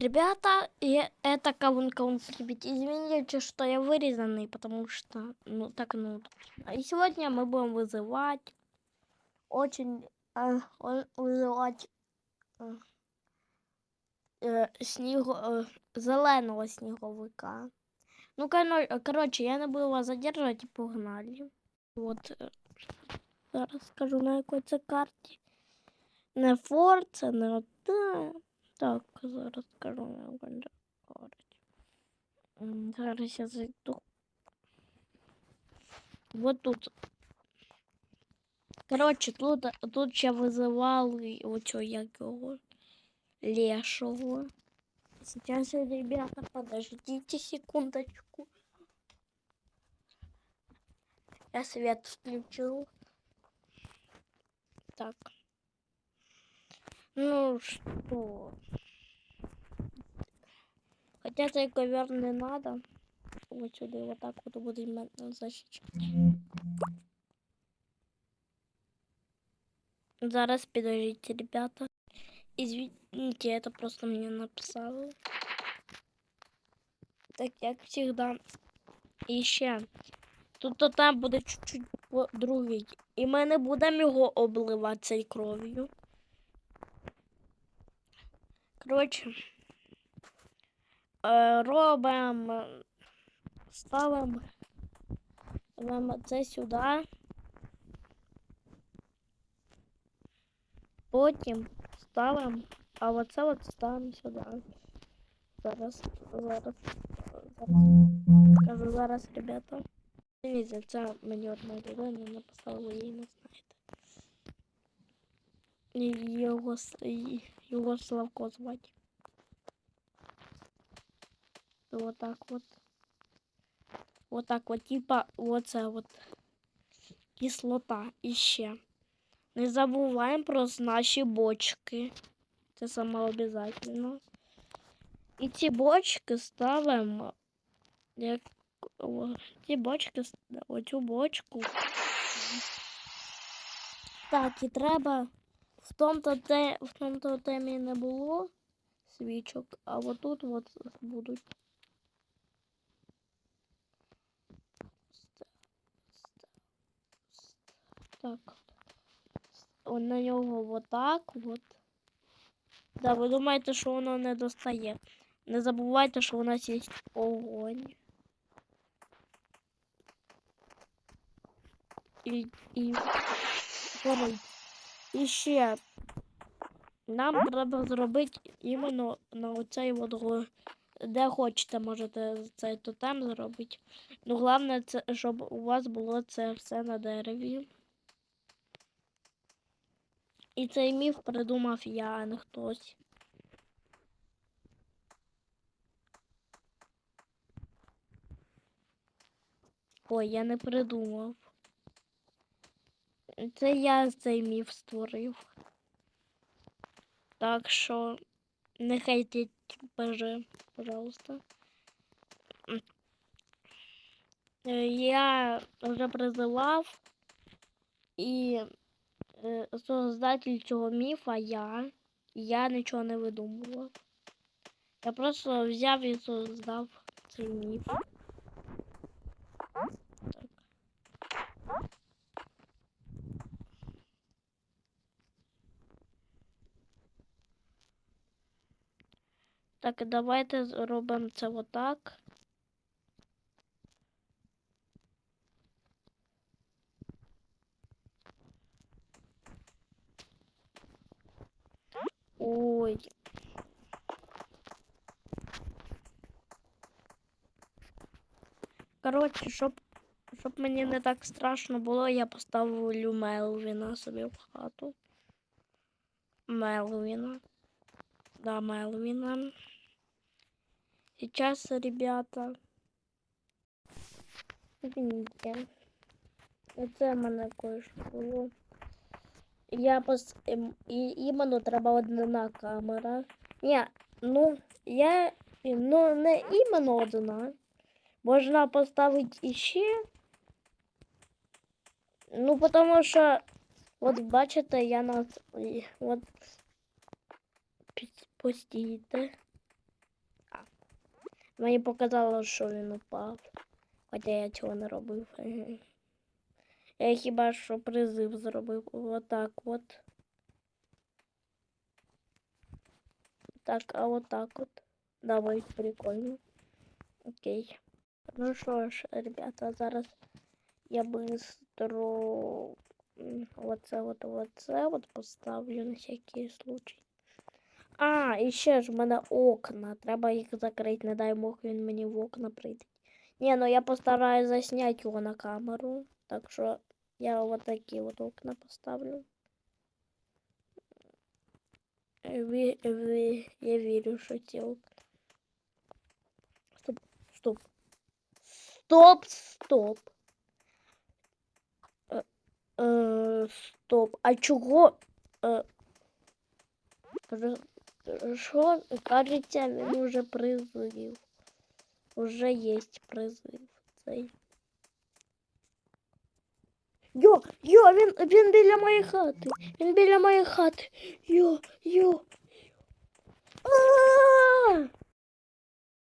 Ребята, и это кавун-кавун прибить. Извините, что я вырезанный, потому что, ну, так, ну. И сегодня мы будем вызывать очень, э, о- вызывать э, э, снігу, э, зеленого сніговика. Ну, коно- короче, я не буду вас задерживать и погнали. Вот, э, зараз скажу, на якій це карті. Не Форца, не ота. Так, зараз скажу на якій це карті. М, Зараз я зайду. Вот тут. Коротше, тут, тут ще визивали оцього як його лешого. Сейчас, ребята, подождите секундочку. Я свет включил. Так. Ну что? Хотя цей ковер не надо. Вот сюда вот так вот будет мене защищать. Зараз подождите, ребята. Извините, это просто мне написали. Так, як всегда. І. Тут то там буде чуть-чуть другий. І ми не будемо його обливати цією кров'ю. Коротше. Е, робимо. Ставимо. Ставимо це сюди. Потім ставимо. А оце от ставимо сюди. Зараз, зараз. Зараз. Кажу зараз, ребята. Дивіться, це мені одна людина написала, ви її не знаєте. Його, його Славко звати. Вот так вот. Вот так вот, типа, оце от кислота іще. Не забуваємо про наші бочки. Це саме обов'язково. І ці бочки ставимо як ці бочки, оцю бочку. Так, і треба в тому-то те, в тому-то темі не було свічок, а отут от будуть. Ста- ста- ста- Так. О, на нього отак от. Да, ви думаєте, що воно не достає. Не забувайте, що у нас є огонь. І, і горить. І ще нам треба зробити іменно на оцей от де хочете, можете цей тотем зробити. Ну, головне, це, щоб у вас було це все на дереві. І цей міф придумав я, а не хтось. Ой, я не придумав. Це я цей міф створив. Так що не хейтіть боже, пожалуйста. Е, Я вже призивав і е, создатель цього міфа я. Я нічого не видумував. Я просто взяв і создав цей міф. Так. Так, давайте зробимо це отак. Ой. Коротше, щоб, щоб мені не так страшно було, я поставлю Мелвіна собі в хату. Мелвіна. Да, Мелвіна. Сейчас, ребята. Извините. Оце в мене було. Я пос... і іменно треба одна камера. Ні, ну, я... Ну, не іменно одна. Можна поставити іще. Ну, потому що, от бачите, я на... От... Постійте. Мені показало, що він упав. Хоча я цього не робив. Я хіба що призив зробив. Отак от. Так, а вот так вот. Давай, прикольно. Окей. Ну що ж, ребята, зараз я быстро м, оце от оце от поставлю на всякий случай. А, і ще ж в мене окна. Треба їх закрити, не дай Бог він мені в окна прийде. Ні, ну я постараюсь засняти його на камеру. Так що я вот такі от окна поставлю. Е, ві- ві- Я вірю, що ці окна. Стоп, стоп. Стоп, стоп. Е, е, стоп. А чого? Е, р- Що кажеться, він уже призвів. Уже є призвів цей. Йо, йо, він він біля моєї хати. Він біля моєї хати. Йо, йо. А-а-а!